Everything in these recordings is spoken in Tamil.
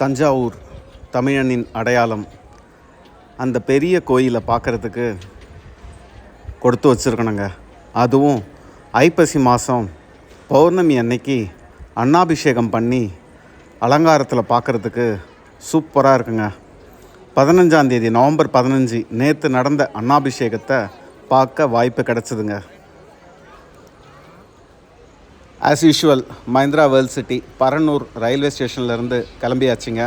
தஞ்சாவூர் தமிழனின் அடையாளம் அந்த பெரிய கோயிலை பார்க்குறதுக்கு கொடுத்து வச்சுருக்கணுங்க. அதுவும் ஐப்பசி மாதம் பௌர்ணமி அன்னைக்கு அன்னாபிஷேகம் பண்ணி அலங்காரத்தில் பார்க்குறதுக்கு சூப்பராக இருக்குங்க. பதினஞ்சாந்தேதி நவம்பர் பதினஞ்சு நேற்று நடந்த அன்னாபிஷேகத்தை பார்க்க வாய்ப்பு கிடச்சிதுங்க. As usual Mahindra world city Paranur railway ஸ்டேஷன்லேருந்து கிளம்பியாச்சுங்க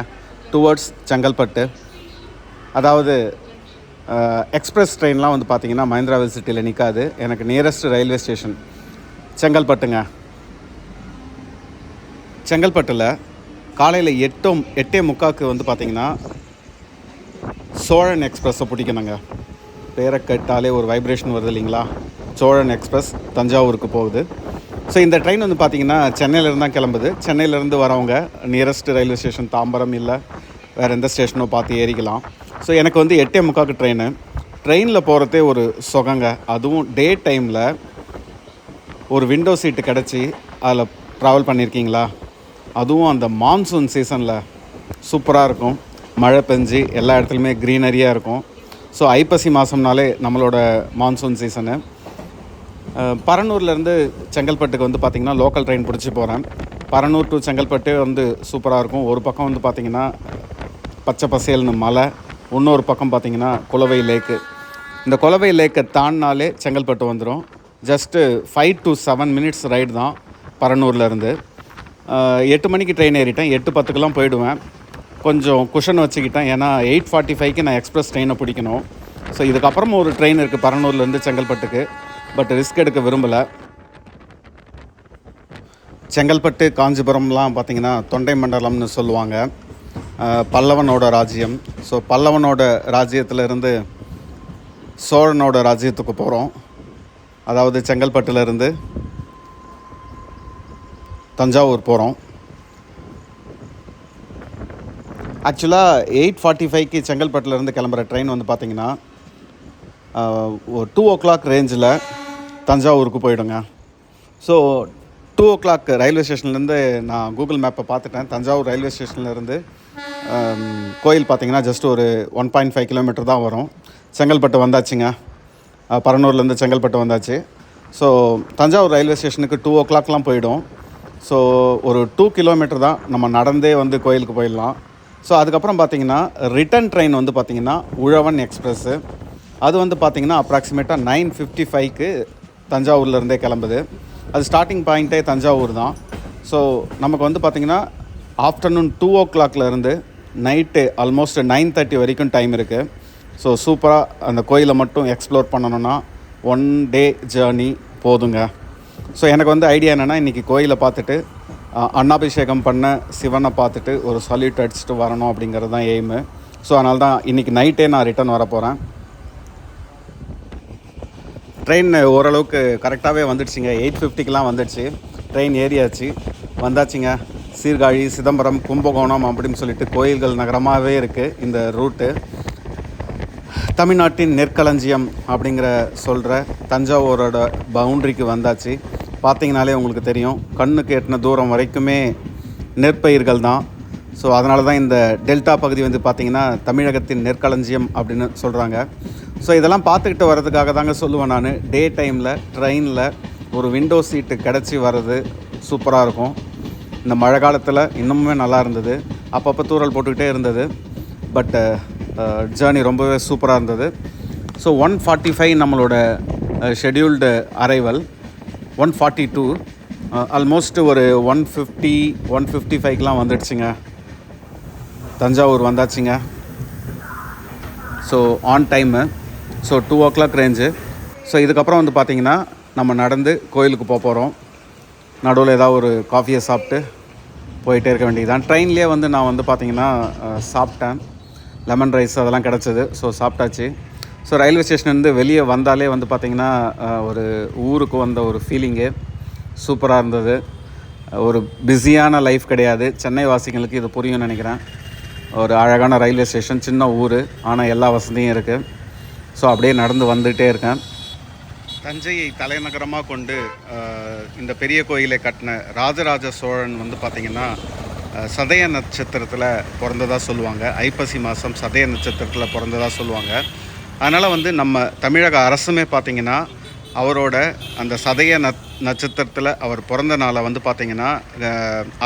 டுவர்ட்ஸ் செங்கல்பட்டு அதாவது எக்ஸ்பிரஸ் ட்ரெயின்லாம் வந்து பார்த்திங்கன்னா மஹிந்திரா வேர்ல்ட் சிட்டியில் நிற்காது எனக்கு நியரஸ்ட் ரயில்வே ஸ்டேஷன் செங்கல்பட்டுங்க. செங்கல்பட்டில் காலையில் எட்டும் எட்டே முக்காக்கு வந்து பார்த்திங்கன்னா சோழன் எக்ஸ்பிரஸை பிடிக்கணுங்க. பேரை கேட்டாலே ஒரு வைப்ரேஷன் வருது இல்லைங்களா? சோழன் எக்ஸ்பிரஸ் தஞ்சாவூருக்கு போகுது. ஸோ இந்த ட்ரெயின் வந்து பார்த்தீங்கன்னா சென்னையிலேருந்து தான் கிளம்புது. சென்னையிலேருந்து வரவங்க நியரஸ்ட் ரயில்வே ஸ்டேஷன் தாம்பரம் இல்லை வேறு எந்த ஸ்டேஷனோ பார்த்து ஏறிக்கலாம். ஸோ எனக்கு வந்து எட்டே முக்காக்கு ட்ரெயின் ட்ரெயினில் போகிறதே ஒரு சுகங்க. அதுவும் டே டைமில் ஒரு விண்டோ சீட்டு கிடச்சி அதில் ட்ராவல் பண்ணியிருக்கீங்களா அதுவும் அந்த மான்சூன் சீசனில் சூப்பராக இருக்கும். மழை பெஞ்சு எல்லா இடத்துலையுமே க்ரீனரியாக இருக்கும். ஸோ ஐப்பசி மாதம்னாலே நம்மளோட மான்சூன் சீசனு பரனூர்லேருந்து செங்கல்பட்டுக்கு வந்து பார்த்திங்கன்னா லோக்கல் ட்ரெயின் பிடிச்சி போகிறேன் பரனூர் டு செங்கல்பட்டு வந்து சூப்பராக இருக்கும். ஒரு பக்கம் வந்து பார்த்திங்கன்னா பச்சை பசேல்னு மலை இன்னொரு பக்கம் பார்த்திங்கன்னா குலவை லேக்கு இந்த குலவை லேக்கை தாண்டினாலே செங்கல்பட்டு வந்துடும் just five to seven minutes ride தான் பரனூர்லேருந்து எட்டு மணிக்கு ட்ரெயின் ஏறிட்டேன். எட்டு பத்துக்கெலாம் போயிடுவேன். கொஞ்சம் குஷன் வச்சுக்கிட்டேன். ஏன்னா எயிட் ஃபார்ட்டி ஃபைவ்க்கு நான் எக்ஸ்பிரஸ் ட்ரெயினை பிடிக்கணும். ஸோ இதுக்கப்புறமா ஒரு ட்ரெயின் இருக்குது பரனூர்லேருந்து செங்கல்பட்டுக்கு. பட் ரிஸ்க் எடுக்க விரும்பலை. செங்கல்பட்டு காஞ்சிபுரம்லாம் பார்த்திங்கன்னா தொண்டை மண்டலம்னு சொல்லுவாங்க. பல்லவனோட ராஜ்யம். ஸோ பல்லவனோட ராஜ்யத்தில் இருந்து சோழனோட ராஜ்யத்துக்கு போகிறோம் அதாவது செங்கல்பட்டுலேருந்து தஞ்சாவூர் போகிறோம் ஆக்சுவலாக எயிட் ஃபார்ட்டி ஃபைவ்க்கு செங்கல்பட்டுலேருந்து கிளம்புற ட்ரெயின் வந்து பார்த்திங்கன்னா ஒரு டூ ஓ கிளாக் ரேஞ்சில் தஞ்சாவூருக்கு போயிடுங்க. So two o'clock railway ஸ்டேஷன்லேருந்து நான் கூகுள் மேப்பை பார்த்துட்டேன். தஞ்சாவூர் ரயில்வே ஸ்டேஷன்லேருந்து um, கோயில் பார்த்தீங்கன்னா ஜஸ்ட் ஒரு ஒன் பாயிண்ட் ஃபைவ் கிலோமீட்டர் தான் வரும். செங்கல்பட்டு வந்தாச்சுங்க. பரனூர்லேருந்து செங்கல்பட்டு வந்தாச்சு. ஸோ தஞ்சாவூர் ரயில்வே ஸ்டேஷனுக்கு டூ ஓ கிளாக்லாம் போயிடும். ஸோ ஒரு டூ கிலோமீட்டர் தான் நம்ம நடந்தே வந்து கோயிலுக்கு போயிடலாம். ஸோ அதுக்கப்புறம் பார்த்தீங்கன்னா ரிட்டன் ட்ரெயின் வந்து பார்த்தீங்கன்னா உழவன் எக்ஸ்ப்ரெஸ்ஸு அது வந்து பார்த்திங்கன்னா அப்ராக்சிமேட்டாக நைன் ஃபிஃப்டி ஃபைவ்க்கு தஞ்சாவூர்லேருந்தே கிளம்புது. அது ஸ்டார்டிங் பாயிண்ட்டே தஞ்சாவூர் தான். ஸோ நமக்கு வந்து பார்த்திங்கன்னா ஆஃப்டர்நூன் டூ ஓ கிளாக்லேருந்து நைட்டு ஆல்மோஸ்ட் நைன் தேர்ட்டி வரைக்கும் டைம் இருக்குது ஸோ சூப்பராக அந்த கோயிலை மட்டும் எக்ஸ்ப்ளோர் பண்ணணுன்னா ஒன் டே ஜேர்னி போதுங்க. ஸோ எனக்கு வந்து ஐடியா என்னென்னா இன்றைக்கி கோயிலை பார்த்துட்டு அன்னாபிஷேகம் பண்ண சிவனை பார்த்துட்டு ஒரு சல்யூட் அடிச்சுட்டு வரணும் அப்படிங்கிறது தான் எய்மு ஸோ அதனால தான் இன்றைக்கி நைட்டே நான் ரிட்டர்ன் வர போகிறேன் ட்ரெயின் eh, ஓரளவுக்கு கரெக்டாகவே வந்துடுச்சுங்க. எயிட் ஃபிஃப்டிக்கெலாம் வந்துடுச்சு. ட்ரெயின் ஏறியாச்சு. வந்தாச்சுங்க. சீர்காழி சிதம்பரம் கும்பகோணம் அப்படின்னு சொல்லிட்டு கோயில்கள் நகரமாகவே இருக்குது இந்த ரூட்டு. தமிழ்நாட்டின் நெற்களஞ்சியம் அப்படிங்கிற சொல்கிற தஞ்சாவூரோட பவுண்ட்ரிக்கு வந்தாச்சு. பார்த்தீங்கனாலே உங்களுக்கு தெரியும். கண்ணுக்கு எட்டின தூரம் வரைக்குமே நெற்பயிர்கள் தான். ஸோ அதனால தான் இந்த டெல்டா பகுதி வந்து பார்த்திங்கன்னா தமிழகத்தின் நெற்களஞ்சியம் அப்படின்னு சொல்கிறாங்க ஸோ இதெல்லாம் பார்த்துக்கிட்டு வர்றதுக்காக தாங்க சொல்லுவேன் நான். டே டைமில் ட்ரெயினில் ஒரு விண்டோ சீட்டு கிடச்சி வர்றது சூப்பராக இருக்கும். இந்த மழை காலத்தில் இன்னமுமே நல்லா இருந்தது. அப்பப்போ தூறல் போட்டுக்கிட்டே இருந்தது. பட் ஜேர்னி uh, uh, ரொம்பவே சூப்பராக இருந்தது. ஸோ ஒன் ஃபார்ட்டி ஃபைவ் நம்மளோட scheduled arrival one forty two almost ஒரு ஒன் ஃபிஃப்டி ஒன் ஃபிஃப்டி ஃபைவ்க்கெலாம் வந்துடுச்சுங்க. தஞ்சாவூர் வந்தாச்சுங்க. So on time so two o'clock range so இதுக்கப்புறம் வந்து பார்த்திங்கன்னா நம்ம நடந்து கோயிலுக்கு போக போகிறோம் நடுவில் ஏதாவது ஒரு காஃபியை சாப்பிட்டு போயிட்டே இருக்க வேண்டியதுதான். ட்ரெயின்லேயே வந்து நான் வந்து பார்த்திங்கன்னா சாப்பிட்டேன். லெமன் ரைஸ் அதெல்லாம் கிடச்சிது. ஸோ சாப்பிட்டாச்சு. ஸோ ரயில்வே ஸ்டேஷன்லேருந்து வெளியே வந்தாலே வந்து பார்த்திங்கன்னா ஒரு ஊருக்கு வந்த ஒரு ஃபீலிங்கு சூப்பராக இருந்தது. ஒரு பிஸியான லைஃப் கிடையாது. சென்னை வாசிகளுக்கு இது புரியும்னு நினைக்கிறேன். ஒரு அழகான ரயில்வே ஸ்டேஷன் சின்ன ஊர். ஆனால் எல்லா வசதியும் இருக்குது ஸோ அப்படியே நடந்து வந்துகிட்டே இருக்கேன். தஞ்சையை தலைநகரமாக கொண்டு இந்த பெரிய கோயிலை கட்டின ராஜராஜ சோழன் வந்து பார்த்திங்கன்னா சதய நட்சத்திரத்தில் பிறந்ததாக சொல்லுவாங்க. ஐப்பசி மாதம் சதய நட்சத்திரத்தில் பிறந்ததாக சொல்லுவாங்க. அதனால் வந்து நம்ம தமிழக அரசுமே பார்த்திங்கன்னா அவரோட அந்த சதய நத் நட்சத்திரத்தில் அவர் பிறந்த நாளை வந்து பார்த்திங்கன்னா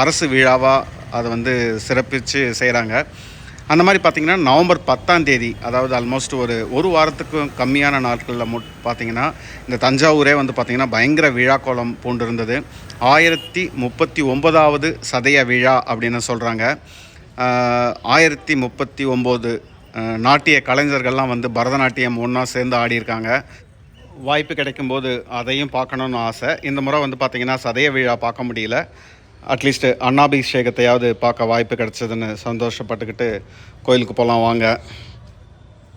அரசு விழாவாக அதை வந்து சிறப்பித்து செய்கிறாங்க அந்த மாதிரி பார்த்திங்கன்னா நவம்பர் பத்தாம் தேதி அதாவது ஆல்மோஸ்ட் ஒரு ஒரு வாரத்துக்கும் கம்மியான நாட்களில் மு பார்த்திங்கன்னா இந்த தஞ்சாவூரே வந்து பார்த்திங்கன்னா பயங்கர விழா கோலம் பூண்டிருந்தது. ஆயிரத்தி முப்பத்தி ஒன்பதாவது சதய விழா அப்படின்னு சொல்கிறாங்க ஆயிரத்தி முப்பத்தி ஒம்பது நாட்டிய கலைஞர்கள்லாம் வந்து பரதநாட்டியம் ஒன்றா சேர்ந்து ஆடியிருக்காங்க. வாய்ப்பு கிடைக்கும்போது அதையும் பார்க்கணுன்னு ஆசை. இந்த முறை வந்து பார்த்திங்கன்னா சதய விழா பார்க்க முடியல. அட்லீஸ்ட்டு uh, அன்னாபிஷேகத்தையாவது பார்க்க வாய்ப்பு கிடச்சதுன்னு சந்தோஷப்பட்டுக்கிட்டு கோயிலுக்கு போகலாம் வாங்க.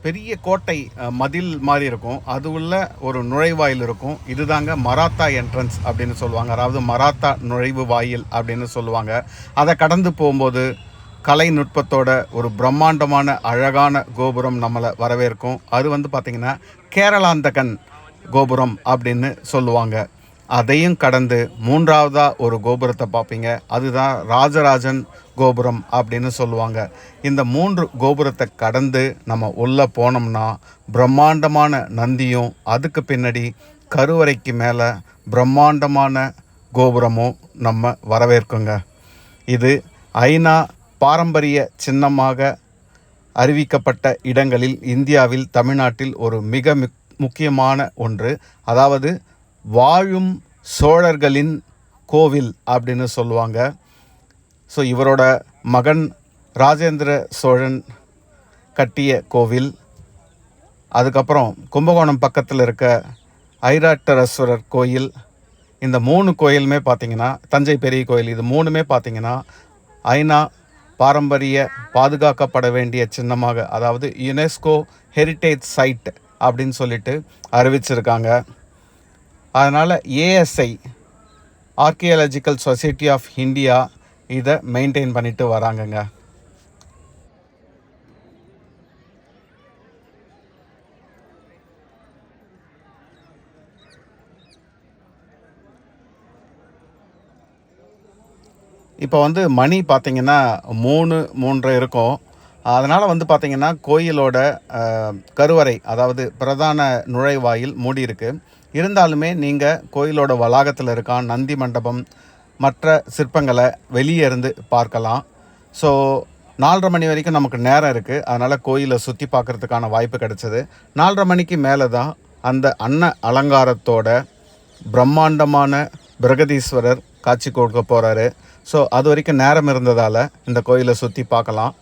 பெரிய கோட்டை மதில் மாதிரி இருக்கும். அது உள்ள ஒரு நுழைவாயில் இருக்கும். இதுதாங்க மராத்தா என்ட்ரன்ஸ் அப்படின்னு சொல்லுவாங்க. அதாவது மராத்தா நுழைவு வாயில் அப்படின்னு சொல்லுவாங்க. அதை கடந்து போகும்போது கலை நுட்பத்தோட ஒரு பிரம்மாண்டமான அழகான கோபுரம் நம்மளை வரவேற்கும். அது வந்து பார்த்திங்கன்னா கேரளாந்தகன் கோபுரம் அப்படின்னு சொல்லுவாங்க. அதையும் கடந்து மூன்றாவதா ஒரு கோபுரத்தை பார்ப்பீங்க. அதுதான் ராஜராஜன் கோபுரம் அப்படின்னு சொல்லுவாங்க. இந்த மூன்று கோபுரத்தை கடந்து நம்ம உள்ளே போனோம்னா பிரம்மாண்டமான நந்தியும் அதுக்கு பின்னாடி கருவறைக்கு மேலே பிரம்மாண்டமான கோபுரமும் நம்ம வரவேற்குங்க. இது ஐநா பாரம்பரிய சின்னமாக அறிவிக்கப்பட்ட இடங்களில் இந்தியாவில் தமிழ்நாட்டில் ஒரு மிக மிக் முக்கியமான ஒன்று. அதாவது வாழும் சோழர்களின் கோவில் அப்படின்னு சொல்லுவாங்க. ஸோ இவரோட மகன் ராஜேந்திர சோழன் கட்டிய கோவில். அதுக்கப்புறம் கும்பகோணம் பக்கத்தில் இருக்க ஐராட்டரஸ்வரர் கோயில். இந்த மூணு கோயிலுமே பார்த்திங்கன்னா தஞ்சை பெரிய கோயில் இது மூணுமே பார்த்திங்கன்னா ஐநா பாரம்பரிய பாதுகாக்கப்பட வேண்டிய சின்னமாக அதாவது யுனெஸ்கோ ஹெரிட்டேஜ் சைட் அப்படின்னு சொல்லிட்டு அறிவிச்சிருக்காங்க. அதனால் ASI archaeological society of India இதை மெயின்டைன் பண்ணிட்டு வராங்கங்க. இப்போ வந்து மணி பார்த்தீங்கன்னா மூணு மூன்று இருக்கும். அதனால் வந்து பார்த்தீங்கன்னா கோயிலோட கருவறை அதாவது பிரதான நுழைவாயில் மூடி இருக்குது இருந்தாலுமே நீங்கள் கோயிலோட வளாகத்தில் இருக்க நந்தி மண்டபம் மற்ற சிற்பங்களை வெளியே இருந்து பார்க்கலாம். ஸோ நாலரை மணி வரைக்கும் நமக்கு நேரம் இருக்குது அதனால் கோயிலை சுற்றி பார்க்குறதுக்கான வாய்ப்பு கிடைச்சது. நாலரை மணிக்கு மேலே தான் அந்த அன்ன அலங்காரத்தோட பிரம்மாண்டமான பிரகதீஸ்வரர் காட்சி கொடுக்க போகிறாரு ஸோ அது வரைக்கும் நேரம் இருந்ததால் இந்த கோயிலை சுற்றி பார்க்கலாம்.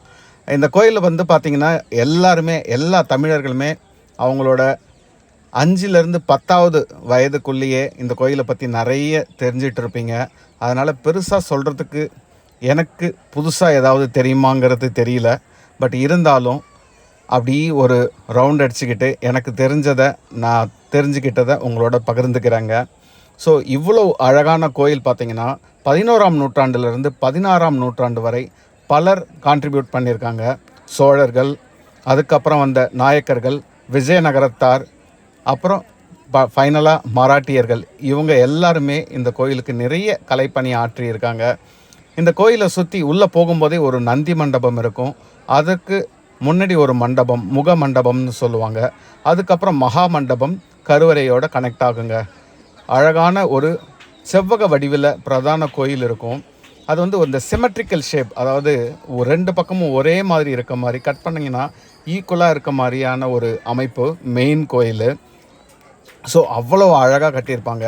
இந்த கோயிலில் வந்து பார்த்திங்கன்னா எல்லாருமே எல்லா தமிழர்களுமே அவங்களோட அஞ்சுலேருந்து பத்தாவது வயதுக்குள்ளேயே இந்த கோயிலை பற்றி நிறைய தெரிஞ்சிட்டு இருப்பீங்க. அதனால் பெருசாக சொல்கிறதுக்கு எனக்கு புதுசாக ஏதாவது தெரியுமாங்கிறது தெரியல. பட் இருந்தாலும் அப்படி ஒரு ரவுண்ட் அடிச்சுக்கிட்டு எனக்கு தெரிஞ்சதை நான் தெரிஞ்சுக்கிட்டதை உங்களோட பகிர்ந்துக்கிறேங்க. ஸோ இவ்வளோ அழகான கோயில் பார்த்தீங்கன்னா பதினோராம் நூற்றாண்டுலேருந்து பதினாறாம் நூற்றாண்டு வரை பலர் கான்ட்ரிபியூட் பண்ணியிருக்காங்க. சோழர்கள் அதுக்கப்புறம் வந்த நாயக்கர்கள் விஜயநகரத்தார் அப்புறம் ப ஃபைனலாக மராட்டியர்கள். இவங்க எல்லாருமே இந்த கோயிலுக்கு நிறைய கலைப்பணி ஆற்றியிருக்காங்க. இந்த கோயிலை சுற்றி உள்ளே போகும்போதே ஒரு நந்தி மண்டபம் இருக்கும். அதுக்கு முன்னாடி ஒரு மண்டபம் முக மண்டபம்னு சொல்லுவாங்க. அதுக்கப்புறம் மகா மண்டபம் கருவறையோட கனெக்ட் ஆகுங்க. அழகான ஒரு செவ்வக வடிவில் பிரதான கோயில் இருக்கும். அது வந்து இந்த சிமெட்ரிக்கல் ஷேப் அதாவது ஒரு ரெண்டு பக்கமும் ஒரே மாதிரி இருக்க மாதிரி கட் பண்ணிங்கன்னா ஈக்குவலாக இருக்க மாதிரியான ஒரு அமைப்பு மெயின் கோயில். ஸோ அவ்வளோ அழகாக கட்டியிருப்பாங்க.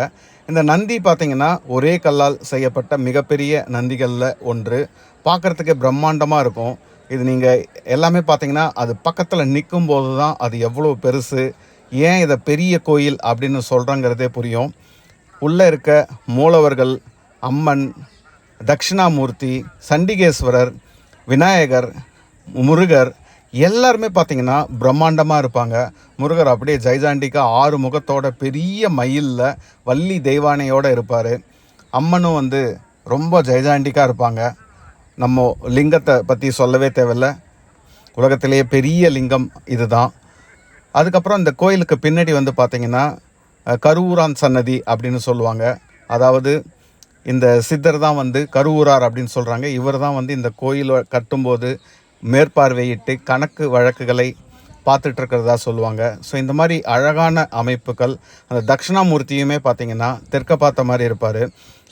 இந்த நந்தி பார்த்திங்கன்னா ஒரே கல்லால் செய்யப்பட்ட மிகப்பெரிய நந்திகளில் ஒன்று. பார்க்குறதுக்கு பிரம்மாண்டமாக இருக்கும். இது நீங்கள் எல்லாமே பார்த்தீங்கன்னா அது பக்கத்தில் நிற்கும் போது தான் அது எவ்வளோ பெருசு ஏன் இதை பெரிய கோயில் அப்படின்னு சொல்கிறங்கிறதே புரியும். உள்ளே இருக்க மூலவர்கள் அம்மன் தட்சிணாமூர்த்தி சண்டிகேஸ்வரர் விநாயகர் முருகர் எல்லாருமே பார்த்தீங்கன்னா பிரம்மாண்டமாக இருப்பாங்க. முருகர் அப்படியே ஜெய்ஜாண்டிக்கா ஆறு முகத்தோட பெரிய மயிலில் வள்ளி தெய்வானையோடு இருப்பார். அம்மனும் வந்து ரொம்ப ஜெய்ஜாண்டிக்காக இருப்பாங்க. நம்ம லிங்கத்தை பற்றி சொல்லவே தேவையில்ல. உலகத்திலேயே பெரிய லிங்கம் இதுதான். அதுக்கப்புறம் இந்த கோயிலுக்கு பின்னாடி வந்து பார்த்திங்கன்னா கருவூரான் சன்னதி அப்படின்னு சொல்லுவாங்க. அதாவது இந்த சித்தர் தான் வந்து கருவூரார் அப்படின்னு சொல்கிறாங்க இவர் தான் வந்து இந்த கோயிலை கட்டும்போது மேற்பார்வையிட்டு கணக்கு வழக்குகளை பார்த்துட்டு இருக்கிறதா சொல்லுவாங்க. ஸோ இந்த மாதிரி அழகான அமைப்புகள் அந்த தட்சிணாமூர்த்தியுமே பார்த்தீங்கன்னா தெற்க பார்த்த மாதிரி இருப்பார்.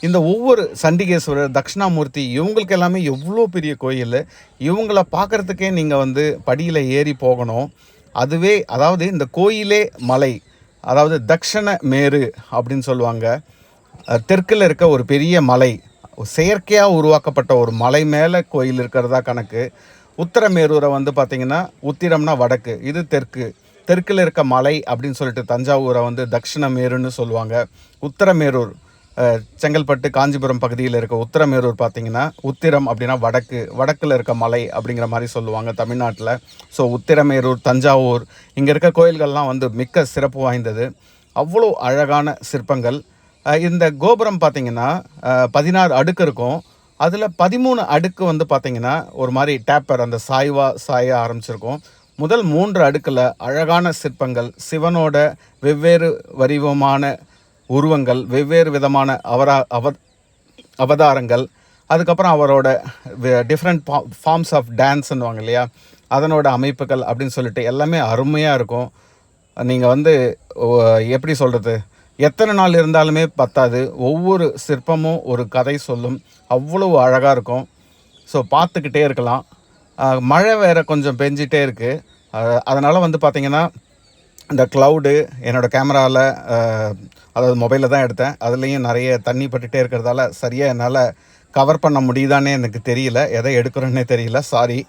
இந்த ஒவ்வொரு சண்டிகேஸ்வரர் தட்சிணாமூர்த்தி இவங்களுக்கு எல்லாமே எவ்வளோ பெரிய கோயில் இவங்கள பார்க்குறதுக்கே நீங்கள் வந்து படியில் ஏறி போகணும். அதுவே அதாவது இந்த கோயிலே மலை அதாவது தக்ஷண மேரு அப்படின்னு சொல்லுவாங்க. தெற்கில் இருக்க ஒரு பெரிய மலை செயற்கையாக உருவாக்கப்பட்ட ஒரு மலை மேலே கோயில் இருக்கிறதா கணக்கு. உத்தரமேரூரை வந்து பார்த்திங்கன்னா உத்திரம்னா வடக்கு இது தெற்கு. தெற்கில் இருக்க மலை அப்படின்னு சொல்லிட்டு தஞ்சாவூரை வந்து தட்சிணமேருன்னு சொல்லுவாங்க. உத்தரமேரூர் செங்கல்பட்டு காஞ்சிபுரம் பகுதியில் இருக்க உத்தரமேரூர் பார்த்தீங்கன்னா உத்திரம் அப்படின்னா வடக்கு வடக்கில் இருக்க மலை அப்படிங்கிற மாதிரி சொல்லுவாங்க தமிழ்நாட்டில். ஸோ உத்திரமேரூர் தஞ்சாவூர் இங்கே இருக்க கோயில்கள்லாம் வந்து மிக்க சிறப்பு வாய்ந்தது. அவ்வளோ அழகான சிற்பங்கள். இந்த கோபுரம் பார்த்தீங்கன்னா பதினாறு அடுக்கு இருக்கும். அதில் பதிமூணு அடுக்கு வந்து பார்த்திங்கன்னா ஒரு மாதிரி டேப்பர் அந்த சாய்வா சாய ஆரம்பிச்சிருக்கும். முதல் மூன்று அடுக்கில் அழகான சிற்பங்கள் சிவனோட வெவ்வேறு வடிவமான உருவங்கள் வெவ்வேறு விதமான அவரா அவ அவதாரங்கள் அதுக்கப்புறம் அவரோட டிஃப்ரெண்ட் ஃபார்ம்ஸ் ஆஃப் டான்ஸ்ன்னுவாங்க இல்லையா? அதனோட அமைப்புகள் அப்படின்னு சொல்லிட்டு எல்லாமே அருமையாக இருக்கும். நீங்கள் வந்து எப்படி சொல்கிறது எத்தனை நாள் இருந்தாலுமே பத்தாது. ஒவ்வொரு சிற்பமும் ஒரு கதை சொல்லும். அவ்வளவு அழகாக இருக்கும். ஸோ பார்த்துக்கிட்டே இருக்கலாம். மழை வேறு கொஞ்சம் பெஞ்சிட்டே இருக்குது அதனால் வந்து பார்த்திங்கன்னா இந்த க்ளவுடு என்னோடய கேமராவில் அதாவது மொபைலில் தான் எடுத்தேன். அதுலேயும் நிறைய தண்ணி பட்டுகிட்டே இருக்கிறதால சரியாக என்னால் கவர் பண்ண முடியுதானே எனக்கு தெரியல. எதை எடுக்கிறேன்னே தெரியல. சாரி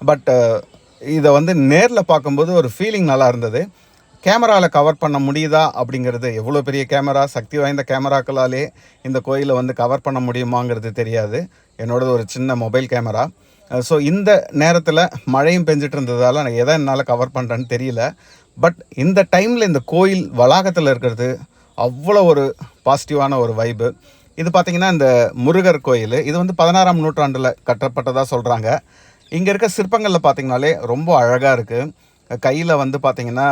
பட் இதை வந்து நேரில் பார்க்கும்போது ஒரு ஃபீலிங் நல்லா இருந்தது. கேமராவில் கவர் பண்ண முடியுதா அப்படிங்கிறது எவ்வளோ பெரிய கேமரா சக்தி வாய்ந்த கேமராக்களாலே இந்த கோயிலை வந்து கவர் பண்ண முடியுமாங்கிறது தெரியாது. என்னோடது ஒரு சின்ன மொபைல் கேமரா ஸோ இந்த நேரத்தில் மழையும் பெஞ்சிட்டு இருந்ததால் நான் எதை என்னால் கவர் பண்ணுறேன்னு தெரியல. பட் இந்த டைமில் இந்த கோயில் வளாகத்தில் இருக்கிறது அவ்வளோ ஒரு பாசிட்டிவான ஒரு வைபு இது பார்த்திங்கன்னா இந்த முருகர் கோயில். இது வந்து பதினாறாம் நூற்றாண்டில் கட்டப்பட்டதாக சொல்கிறாங்க இங்கே இருக்க சிற்பங்களில் பார்த்திங்கனாலே ரொம்ப அழகாக இருக்குது கையில் வந்து பார்த்திங்கன்னா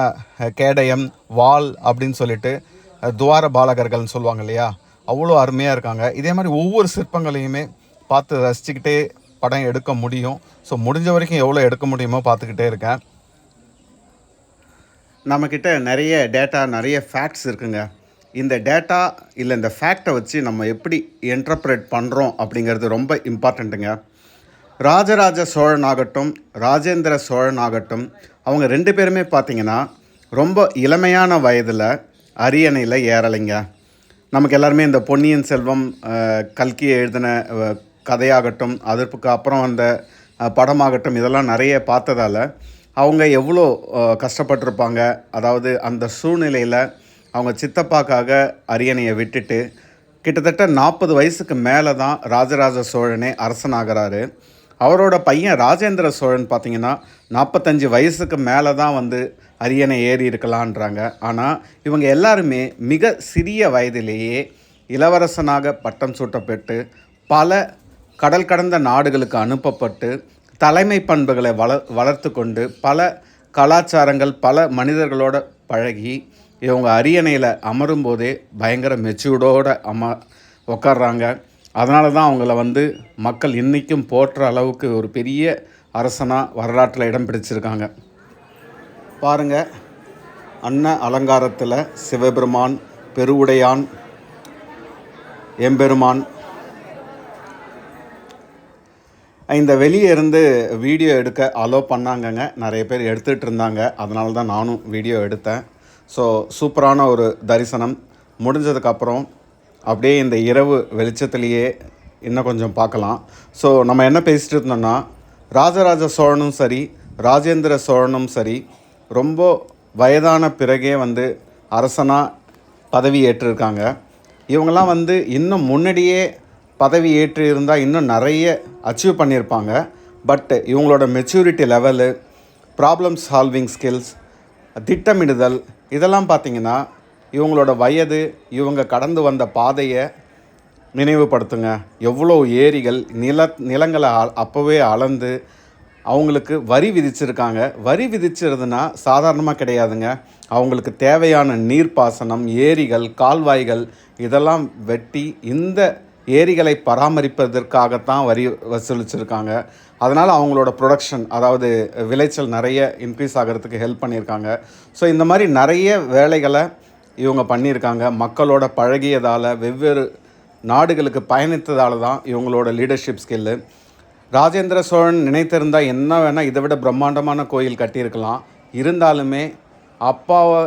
கேடயம் வால் அப்படின்னு சொல்லிட்டு துவார பாலகர்கள்னு சொல்லுவாங்க இல்லையா? அவ்வளோ அருமையாக இருக்காங்க. இதே மாதிரி ஒவ்வொரு சிற்பங்களையுமே பார்த்து ரசிச்சுக்கிட்டே படம் எடுக்க முடியும். ஸோ முடிஞ்ச வரைக்கும் எவ்வளோ எடுக்க முடியுமோ பார்த்துக்கிட்டே இருக்கேன். நம்மக்கிட்ட நிறைய டேட்டா நிறைய ஃபேக்ட்ஸ் இருக்குங்க. இந்த டேட்டா இல்லை இந்த ஃபேக்டை வச்சு நம்ம எப்படி என்டர்பிரேட் பண்ணுறோம் அப்படிங்கிறது ரொம்ப இம்பார்ட்டண்ட்டுங்க ராஜராஜ சோழன் ஆகட்டும் ராஜேந்திர சோழன் ஆகட்டும் அவங்க ரெண்டு பேருமே பார்த்தீங்கன்னா ரொம்ப இளமையான வயதில் அரியணையில் ஏறலைங்க. நமக்கு எல்லாருமே இந்த பொன்னியின் செல்வம் கல்கியை கல்கி எழுதின கதையாகட்டும் அதற்கு அப்புறம் அந்த படமாகட்டும் இதெல்லாம் நிறைய பார்த்ததால அவங்க எவ்வளோ கஷ்டப்பட்டிருப்பாங்க. அதாவது அந்த சூழ்நிலையில் அவங்க சித்தப்பாக்காக அரியணையை விட்டுட்டு கிட்டத்தட்ட நாற்பது வயசுக்கு மேலே தான் ராஜராஜ சோழனே அரசனாகிறாரு. அவரோட பையன் ராஜேந்திர சோழன் பார்த்தீங்கன்னா நாற்பத்தஞ்சு வயசுக்கு மேலே தான் வந்து அரியணை ஏறி இருக்கலான்றாங்க. ஆனால் இவங்க எல்லாருமே மிக சிறிய வயதிலேயே இளவரசனாக பட்டம் சூட்டப்பட்டு பல கடல் கடந்த நாடுகளுக்கு அனுப்பப்பட்டு தலைமை பண்புகளை வள வளர்த்து கொண்டு பல கலாச்சாரங்கள் பல மனிதர்களோட பழகி இவங்க அரியணையில் அமரும்போதே பயங்கர மெச்சூர்டோடு அம உட்கார்றாங்க அதனால தான் அவங்கள வந்து மக்கள் இன்றைக்கும் போற்ற அளவுக்கு ஒரு பெரிய அரசனாக வரலாற்றில் இடம் பிடிச்சிருக்காங்க. பாருங்க அன்ன அலங்காரத்தில் சிவபெருமான் பெருவுடையான் எம்பெருமான். இந்த வெளியே இருந்து வீடியோ எடுக்க அலோ பண்ணாங்கங்க. நிறைய பேர் எடுத்துகிட்டு இருந்தாங்க. அதனால தான் நானும் வீடியோ எடுத்தேன். ஸோ சூப்பரான ஒரு தரிசனம். முடிஞ்சதுக்கப்புறம் அப்படியே இந்த இரவு வெளிச்சத்திலேயே இன்னும் கொஞ்சம் பார்க்கலாம். ஸோ நம்ம என்ன பேசிட்டு இருந்தோம்னா ராஜராஜ சோழனும் சரி ராஜேந்திர சோழனும் சரி ரொம்ப வயதான பிறகே வந்து அரசனாக பதவி ஏற்றிருக்காங்க. இவங்கெல்லாம் வந்து இன்னும் முன்னாடியே பதவி ஏற்று இருந்தால் இன்னும் நிறைய அச்சீவ் பண்ணியிருப்பாங்க. பட் இவங்களோட maturity level problem solving skills திட்டமிடுதல் இதெல்லாம் பார்த்தீங்கன்னா இவங்களோட வயது இவங்க கடந்து வந்த பாதையை நினைவுபடுத்துங்க. எவ்வளோ ஏரிகள் நில நிலங்களை அ- அப்போவே அளந்து அவங்களுக்கு வரி விதிச்சிருக்காங்க. வரி விதிச்சிருதுன்னா சாதாரணமாக கிடையாதுங்க. அவங்களுக்கு தேவையான நீர்ப்பாசனம் ஏரிகள் கால்வாய்கள் இதெல்லாம் வெட்டி இந்த ஏரிகளை பராமரிப்பதற்காகத்தான் வரி வசூலிச்சிருக்காங்க. அதனால் அவங்களோட ப்ரொடக்ஷன் அதாவது விளைச்சல் நிறைய இன்க்ரீஸ் ஆகிறதுக்கு ஹெல்ப் பண்ணியிருக்காங்க. ஸோ இந்த மாதிரி நிறைய வேலைகளை இவங்க பண்ணியிருக்காங்க. மக்களோட பழகியதால் வெவ்வேறு நாடுகளுக்கு பயணித்ததால் தான் இவங்களோட லீடர்ஷிப் ஸ்கில்லு ராஜேந்திர சோழன் நினைத்திருந்தால் என்ன வேணால் இதை விட பிரம்மாண்டமான கோயில் கட்டியிருக்கலாம். இருந்தாலுமே அப்பாவை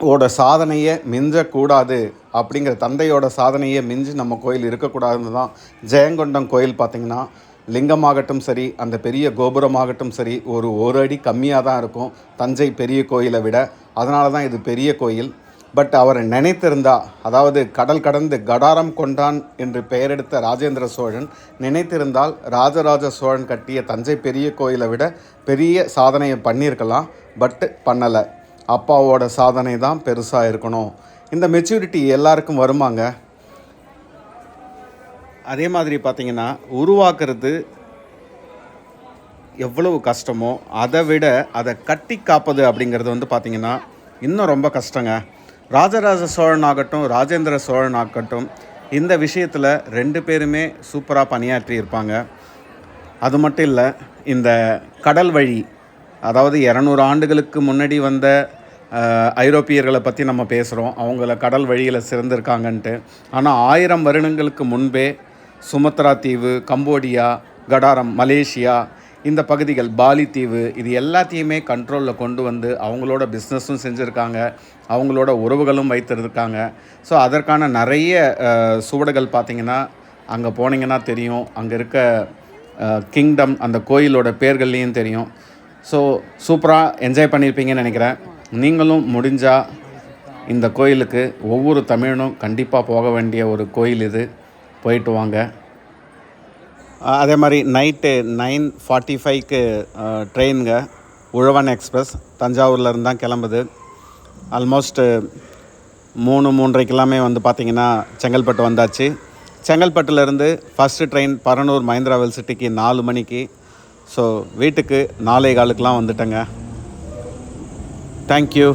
ஓட சாதனையை மிஞ்சக்கூடாது அப்படிங்கிற தந்தையோட சாதனையை மிஞ்சி நம்ம கோயில் இருக்கக்கூடாதுன்னு தான் ஜெயங்கொண்டம் கோயில் பார்த்திங்கன்னா லிங்கமாகட்டும் சரி அந்த பெரிய கோபுரமாகட்டும் சரி ஒரு ஒரு அடி கம்மியாக தான் இருக்கும். தஞ்சை பெரிய கோயிலை விட அதனால தான் இது பெரிய கோயில். பட் அவர் நினைத்திருந்தா அதாவது கடல் கடந்து கடாரம் கொண்டான் என்று பெயரெடுத்த ராஜேந்திர சோழன் நினைத்திருந்தால் ராஜராஜ சோழன் கட்டிய தஞ்சை பெரிய கோயிலை விட பெரிய சாதனையை பண்ணியிருக்கலாம். பட்டு பண்ணலை. அப்பாவோட சாதனை தான் பெருசாக இருக்கணும். இந்த மெச்சூரிட்டி எல்லாருக்கும் வருமாங்க? அதே மாதிரி பார்த்திங்கன்னா உருவாக்குறது எவ்வளவு கஷ்டமோ அதை விட அதை கட்டி காப்பது அப்படிங்கிறது வந்து பார்த்திங்கன்னா இன்னும் ரொம்ப கஷ்டங்க. ராஜராஜ சோழன் ஆகட்டும் ராஜேந்திர சோழன் ஆகட்டும் இந்த விஷயத்தில் ரெண்டு பேருமே சூப்பராக பணியாற்றி இருப்பாங்க. அது மட்டும் இல்லை இந்த கடல் வழி அதாவது இரநூறு ஆண்டுகளுக்கு முன்னாடி வந்த ஐரோப்பியர்களை பற்றி நம்ம பேசுகிறோம் அவங்கள கடல் வழியில் சிறந்திருக்காங்கன்ட்டு. ஆனால் ஆயிரம் வருடங்களுக்கு முன்பே சுமத்ரா தீவு கம்போடியா கடாரம் மலேசியா இந்த பகுதிகள் பாலி தீவு இது எல்லாத்தையுமே கண்ட்ரோலில் கொண்டு வந்து அவங்களோட பிஸ்னஸும் செஞ்சுருக்காங்க. அவங்களோட உறவுகளும் வைத்திருக்காங்க ஸோ அதற்கான நிறைய சுவடுகள் பார்த்திங்கன்னா அங்கே போனீங்கன்னா தெரியும். அங்கே இருக்க கிங்டம் அந்த கோயிலோட பேர்கள்லேயும் தெரியும். ஸோ சூப்பராக என்ஜாய் பண்ணியிருப்பீங்கன்னு நினைக்கிறேன். நீங்களும் முடிஞ்சால் இந்த கோயிலுக்கு ஒவ்வொரு தமிழனும் கண்டிப்பாக போக வேண்டிய ஒரு கோயில் இது. போயிட்டு வாங்க. அதே மாதிரி நைட்டு நைன் ஃபார்ட்டி ஃபைவ்க்கு ட்ரெயினுங்க உழவன் எக்ஸ்பிரஸ் தஞ்சாவூர்லேருந்து தான் கிளம்புது. ஆல்மோஸ்ட்டு மூணு மூன்றைக்கெல்லாமே வந்து பார்த்திங்கன்னா செங்கல்பட்டு வந்தாச்சு. செங்கல்பட்டுலேருந்து ஃபஸ்ட்டு ட்ரெயின் பரனூர் மஹிந்திராவல் சிட்டிக்கு நாலு மணிக்கு. ஸோ வீட்டுக்கு நாளை காலுக்கெலாம் வந்துட்டேங்க. தேங்க்யூ